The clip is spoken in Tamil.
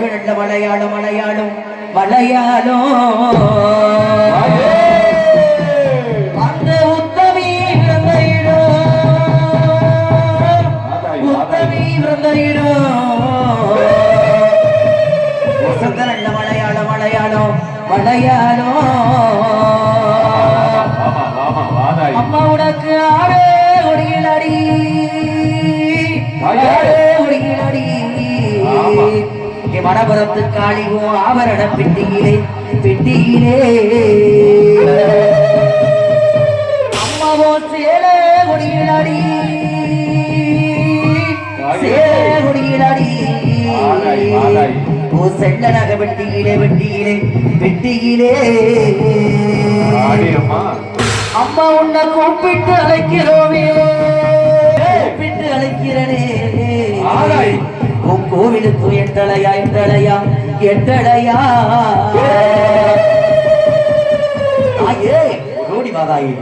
மலையாளம் மலையாளம் மலையாளம். அந்த உத்தமி பிறந்த இடம் உத்தமி பிறந்த இடம் வசந்த நல்ல மலையாளம். மலையாளம் மலையாளம் அம்மா உனக்கு ஆடே ஒடியிலடி. ஆமா. என் மணபுரத்து காளிவும் ஆபரண பெட்டியிலே பெட்டியிலே. அம்மாவோ சேலே ஒடியிலடி சேலே ஆகாய். ஓ செல்ல நக வெட்டியிலே வெட்டியிலே வெட்டியிலே அம்மா உன்னை கூப்பிட்டு அழைக்கிறோமே. கூப்பிட்டு அழைக்கிறனே. உன் கோவிலுக்கு எட்டளையா எட்டளையா எட்டளையா தாயே ஓடி வாதாயே.